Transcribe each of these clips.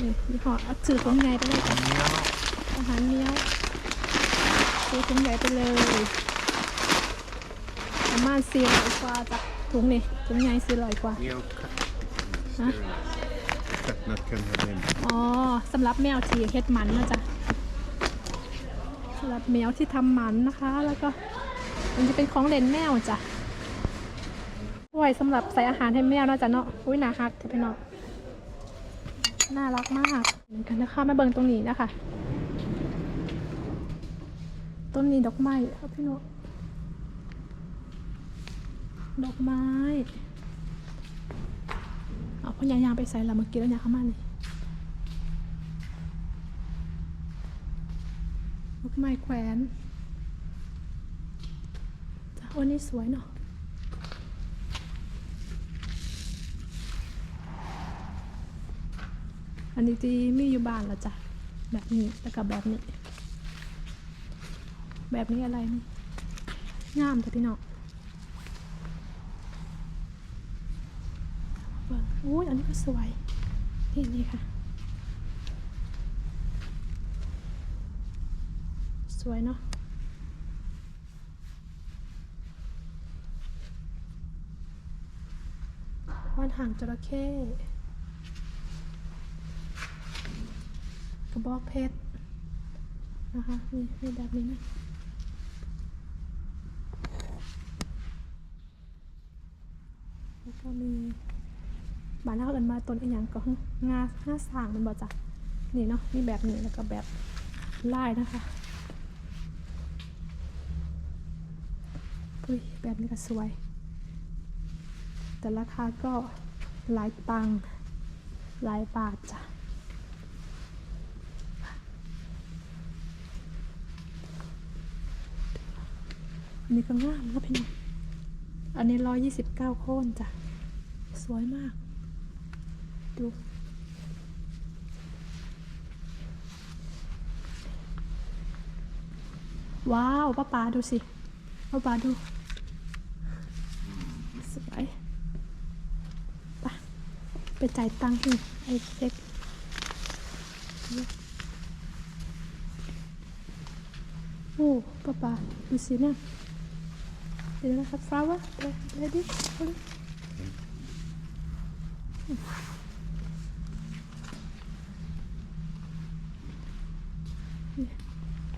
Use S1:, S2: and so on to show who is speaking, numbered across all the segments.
S1: นี่ยี่ห้อเอาถือถุงใหญ่ไปเลยจ้ะ
S2: เนี้ย
S1: อาหารเนี้ยวซื้อถุงใหญ่ไปเลยประมาณสี่ร้อยกว่าจ้ะถุงนี่ถุงใหญ่สี่ร้อยกว่า
S2: เนี้ยคัด
S1: ฮะ
S2: คัดนัดกันครับเนี่ย
S1: อ๋อสำหรับแมวที่เฮ็ดหมันนะจ๊ะสำหรับแมวที่ทำหมันนะคะ แล้วก็มันจะเป็นของเล่นแมวจ้ะไว้สำหรับใส่อาหารให้แมวนะจ๊ะเนาะอุ้ยน่ารักที่พี่น้อง น่ารักมากเหมือนกันนะคะมาเบิ่งตรงนี้นะคะ ต้นนี้ดอกไม้ครับพี่น้องดอกไม้เอาพยายามไปใส่ละเมื่อกี้แล้วเนี่ยเข้ามานี่ดอกไม้แขวนจ้ะวันนี้สวยเนาะ อันนี้ที่มีอยู่บ้านแล้วจ้ะแบบนี้แล้วก็แบบนี้ แบบนี้อะไรนี่งามจ้ะพี่น้องเบิ่งอุ้ยอันนี้ก็สวยนี่นี่ค่ะ สวยเนาะว่านหางจระเข้ กระบอกเพชรนะคะนี่แบบนี้นะแล้วก็มีบานเราเอินมาต้นอีหยังก็งาห้าสางมันบ่จ้ะนี่เนาะมีแบบนี้แล้วก็แบบลายนะคะอุ้ยแบบนี้ก็สวย แต่ราคาก็หลายตังหลายบาทจ้ะ อันนี้ก็งามนะพี่น้องอันนี้ร้อยยี่สิบเก้าโค่นจ้ะ สวยมาก ดูว้าวป้าป๋าดูสิเอาบาดู สวยไปไปจ่ายตังค์ที่ไอ้เช็คโอ้ป้าป้าดูสิเนี่ย เดี๋ยวนะครับ flower lady sorry นี่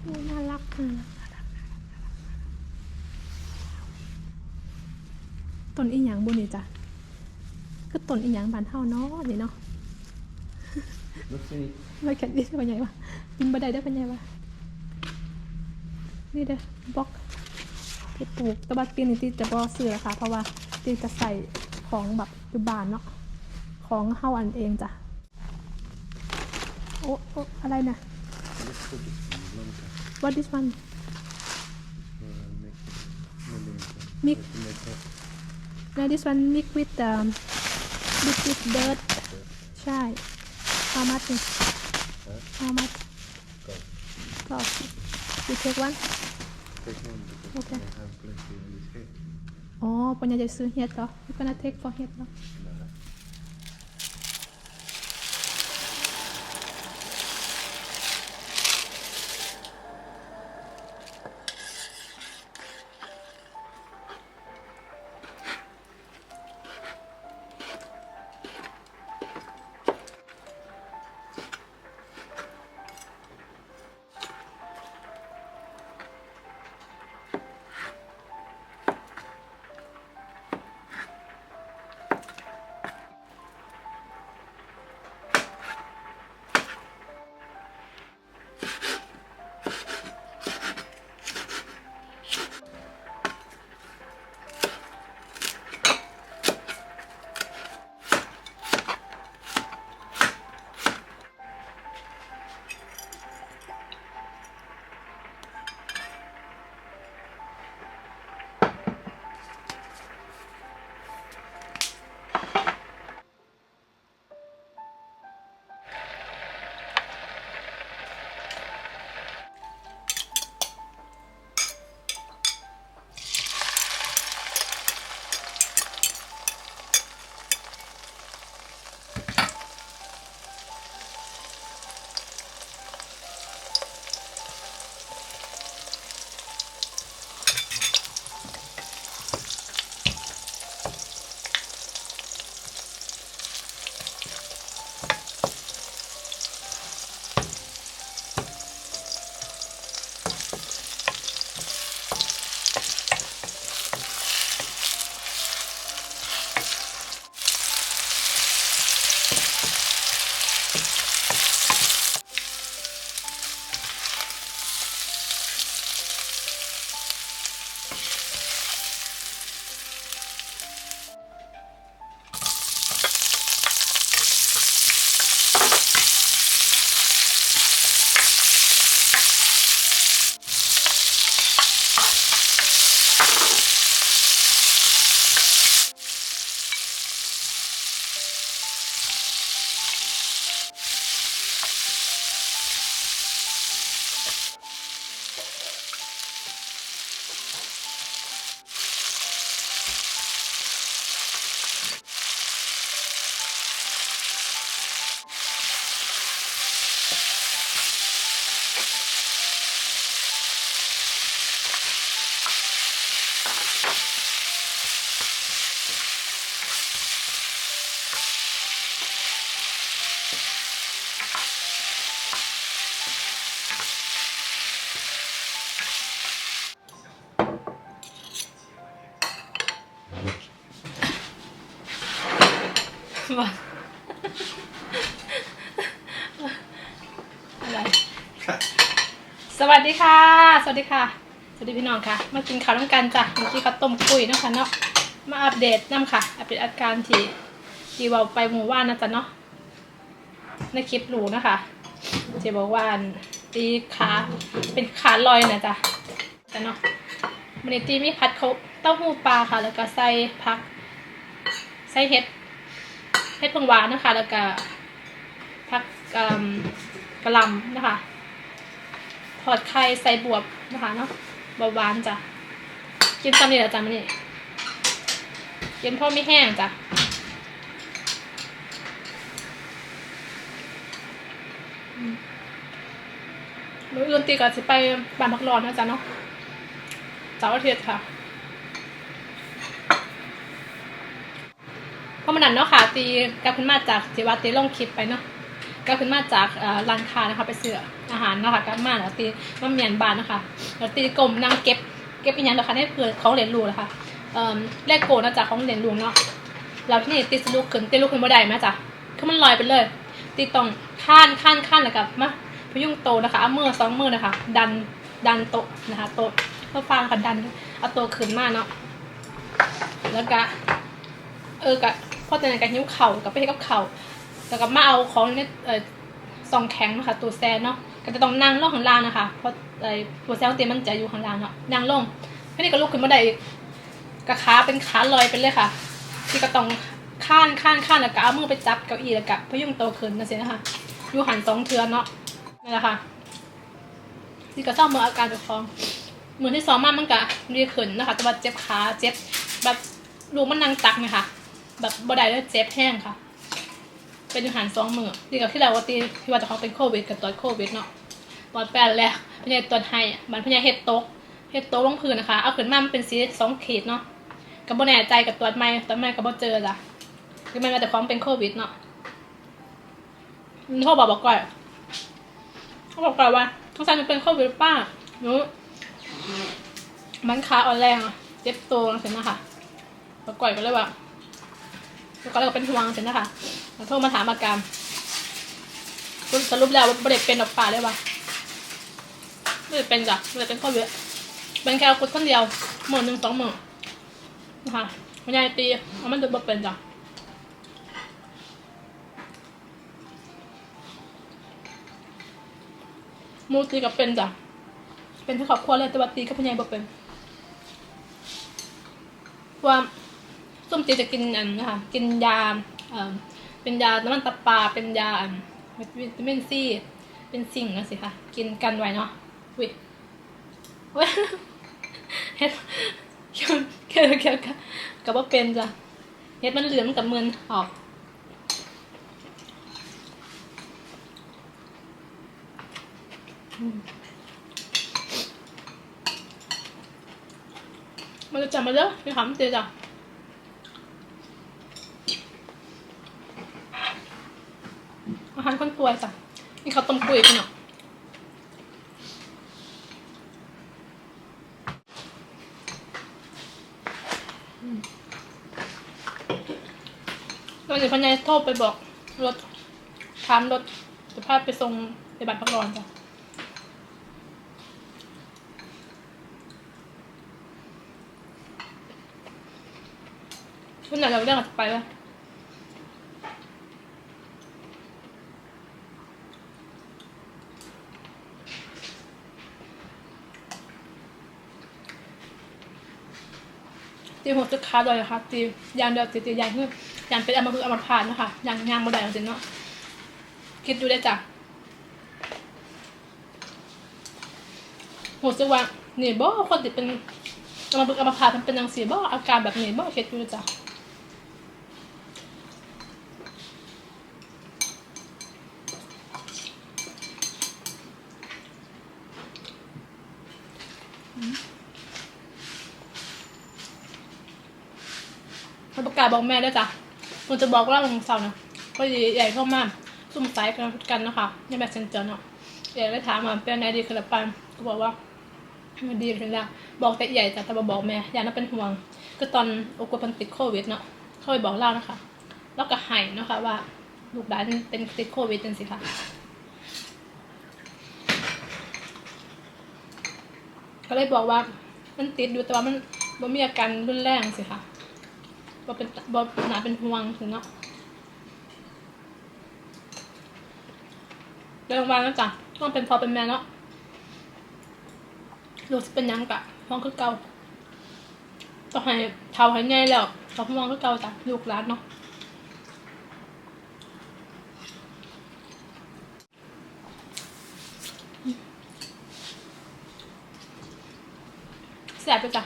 S1: โอ้น่ารักน่ารักต้นอีหยังบุนี่จ้ะก็ต้นอีหยังบานเท่าเนาะนี่เนาะไม่แข็งดิเป็นไงวะยินบันไดได้เป็นไงวะนี่เด้อบล็อก ที่ปลูก แตะบัดปีนี้ที่จะบอซื้อราคาเพราะว่าที่จะใส่ของแบบอยู่บ้านเนาะ ของเฮาอันเองจ้ะ โอ้โอ้อะไรนะ
S2: ลูกซีลงกัน
S1: what this one
S2: เออเมกไม่เล่นกัน
S1: Mix
S2: เมกครับ
S1: now this one mix with um mix with dirt ใช่ how much นี่ how much
S2: ก็
S1: ก็ you take one
S2: เทคโนโลยี
S1: Okay.
S2: I have plenty in this head
S1: อ๋อปัญญาจะซื้อเห็ดเหรอ you gonna take for เห็ บออะไร สวัสดีค่ะ สวัสดีค่ะ สวัสดีพี่น้องค่ะ มากินข้าวน้มกันจ้ะเมื่อกี้ข้าวต้มกุยเนาะคะเนาะ มาอัปเดตน้ำค่ะ อัปเดตอาการที่ที่เราไปหมู่บ้านนะจ๊ะเนาะ ในคลิปหรูนะคะที่บอกว่าตีขาเป็นขาลอยนะจ๊ะจ๊ะเนาะมันตีมีพัดเขาเต้าหู้ปลาค่ะ แล้วก็ใส่ผัก ใส่เห็ด เห็ดผงหวานนะคะ แล้วก็ผักกะกะหล่ำนะคะทอดไข่ใส่บวบนะคะเนาะบาหวานจ้ะกินตำนี่แหละจ้ะมันนี่กินพ่อไม่แห้งจ้ะอืมมื้ออื่นตีก็สิไปบ้านพักร้อนนะจ๊ะเนาะเสาร์อาทิตย์ค่ะ เพราะมันนั่นเนาะค่ะตีกลับขึ้นมาจากที่ว่าตีลงคลิปไปเนาะก็ขึ้นมาจากร้านค้านะคะไปซื้ออาหารเนาะคะกลับมาแล้วตีมาเมียนบานนะคะแล้วตีกลมนั่งเก็บเก็บอีกอย่างนะคะนี่คือเขาเรียนรู้นะคะเอ่อเลขโกนะจ๊ะของเรียนรู้เนาะแล้วที่นี่ตีสลุกขึ้นตีลุกขึ้นบ่ได้ไหมจ๊ะคือมันลอยไปเลย ตีต้องข้านข้านข้านแล้วกับมาพยุงโตนะคะเอามือสองมือนะคะ ดันดันโตนะคะโตเพื่อฟังค่ะดันเอาตัวขึ้นมาเนาะแล้วก็เออกะ พอจากนั้นก็หิ้วเข่ากับไปให้กับเข่าแล้วก็มาเอาของเนี่ยเออซองแข็งนะคะตัวแซนเนาะก็จะต้องนั่งลงข้างล่างนะคะเพราะไอ้ตัวแซนเตียมันจะอยู่ข้างล่างเนาะนั่งลงทีนี้ก็ลุกขึ้นมาได้อีกกระขาเป็นขาลอยไปเลยค่ะที่ก็ต้องข้านข้านข้านแล้วก็เอามือไปจับเก้าอี้แล้วก็พยุงโตขึ้นนะเสินะคะอยู่หันสองเทือนเนาะนี่แหละค่ะที่ก็เศร้าเมื่ออาการจะคลองเหมือนที่สองมามันก็ดีขึ้นนะคะแต่ว่าเจ็บขาเจ็บแบบลูกมันนั่งตักไหมคะ แบบบ่ได้แล้วเจ็บแห้งค่ะ เป็นอาหารสองมือดีกับที่เราว่าตีที่ว่าจะเขาเป็นโควิดกับตอนโควิดเนาะตอนแปดแรกพญายตอนไห้มันพญายเฮ็ดโต๊ะเฮ็ดโต๊ะลงพื้นนะคะ เอาขึ้นมามันเป็นสีสองขีดเนาะกับบ่แน่ใจกับตัวไม่ตัวไม่กับบ่เจอจ้ะคือมันมาแต่ความเป็นโควิดเนาะมันโทรบอกบอกก่อนเขาบอกก่อนว่าท้องสันมันเป็นโควิดป้าหนูมันขาอ่อนแรงอะเจ็บตัวเห็นนะคะบอกก่อนก็เลยว่า แล้วก็เลยเป็นห่วงเสร็จนะคะโทรมาถามอาการสรุปแล้วว่าประเด็เป็นออกป่าเลยว่ะไม่ได้เป็นจ้ะไม่ได้เป็นข้อเยอะเป็นแค่กุดคนเดียวหมื่นหนึ่งสองหมื่นนะคะไม่ยายตีเอามันดูบ่เป็นจ้ะมูตีกับเป็นจ้ะเป็นที่ครอบครัวเลยแต่ว่าตีกับพญายบ่เป็นว่า ส้มจีจะกินอันนะคะกินยาเอ่อเป็นยาน้ำมันตับปลาเป็นยาอันวิตามินซีเป็นสิ่งนะสิคะกินกันไว้เนาะวิเว้ยเฮ็ดเกี่ยวเกี่ยวเกี่ยวกับว่าเป็นจ้ะเฮ็ดมันเหลืองกับมืนออกมันจะจำมาเด้อพี่ขำเจอจ้ะ อาหารคนป่ วยจ้ะนี่เขาต้มกุยพี่เนาะอืมแล้วเดี๋ยวพญายโทรไปบอกรถถามรถจะพาไปส่งไปบัตรพักร้อนจ้ะคุณไหนเราเรื่องอาจจะไปแล้ ตีหัวจะขาดเลยนะคะตียางเดียวตีตียางคือยางเป็นอัมพฤกษ์อัมพาตนะคะยางยางบ่ได้จริงเนาะคิดดูได้จ้ะหัวจะว่านี่บ่คนติดเป็นอัมพฤกษ์อัมพาตมันเป็นยังสีบ่อาการแบบนี้บ่คิดดูได้จ้ะ เขาประกาศบอกแม่ด้วจ้ะมันจะบอกว่าลงเสาร์นะก็ใหญ่เข้ามากซุ่มสายกันกันนะคะในแบบเซนเจอร์เนาะใหญ่ได้ถามมาเป็นไงดีขึ้นหรือเปล่าก็บอกว่ามันดีขึ้นแล้วบอกแต่ใหญ่จ้ะแต่บ่บอกแม่ยายน่าเป็นห่วง ก็ตอนโอกุพันติดโควิดเนาะเขาไปบอกเล่านะคะ แล้วก็หายนะคะว่าลูกหลานเป็นติดโควิดจังสิค่ะก็เลยบอกว่ามันติดอยู่แต่ว่ามันบ่มีอาการรุนแรงสิค่ะ บ่เป็นบ่หนาเป็นห่วงถึงเนาะเรื่องวันแล้วจ้ะต้องเป็นพอเป็นแม่เนาะลูกสิเป็นยังกะห้องคือเก่าต้องให้เท่าให้ใหญ่แล้วต้องห้องคือเก่าจ้ะลูกหลานเนาะแสบไปจ้ะ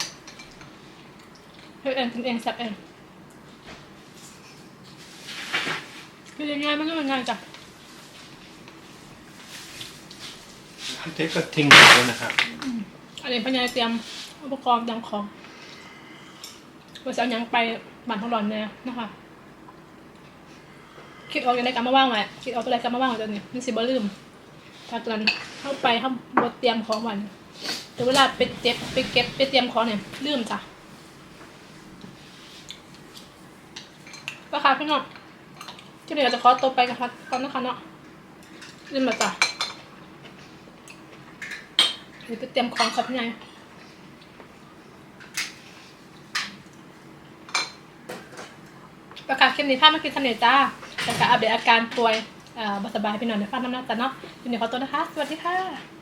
S1: เฮ็ดเองทำเองแสบเอง คือยังไงมันก็ยังไงจ้ะ
S2: พี่เทคก็ทิ้งหมดแล้วนะครับ
S1: อันนี้พญายเตรียมอุปกรณ์ยังของว่าจะเอาหยังไปบ้านของหลอนเนี่ยนะคะ คิดออกยังไงกันมาว่างไว้คิดออกตัวอะไรกันมาว่างไว้ตัวนี้มันสิบ่ลืมถ้าตอนเข้าไปเข้าบดเตรียมของวันแต่เวลาไปเจ็บไปเก็บไปเตรียมของเนี่ยลืมจ้ะก็ค่ะพี่น้อง ที่เหลือจะขอตัวไปกันค่ะตอนนะคะเนาะลืมแล้วจ้ะหรือไปเตรียมของครับพี่นายประกาศคลิปนี้ภาพเมื่อกี้ทำเนียจ้าประกาศอัปเดตอาการป่วยอ่อบสบายพี่หน่อยในฟันน้ำหนักแต่เนาะยินดีขอตัวนะคะ สวัสดีค่ะ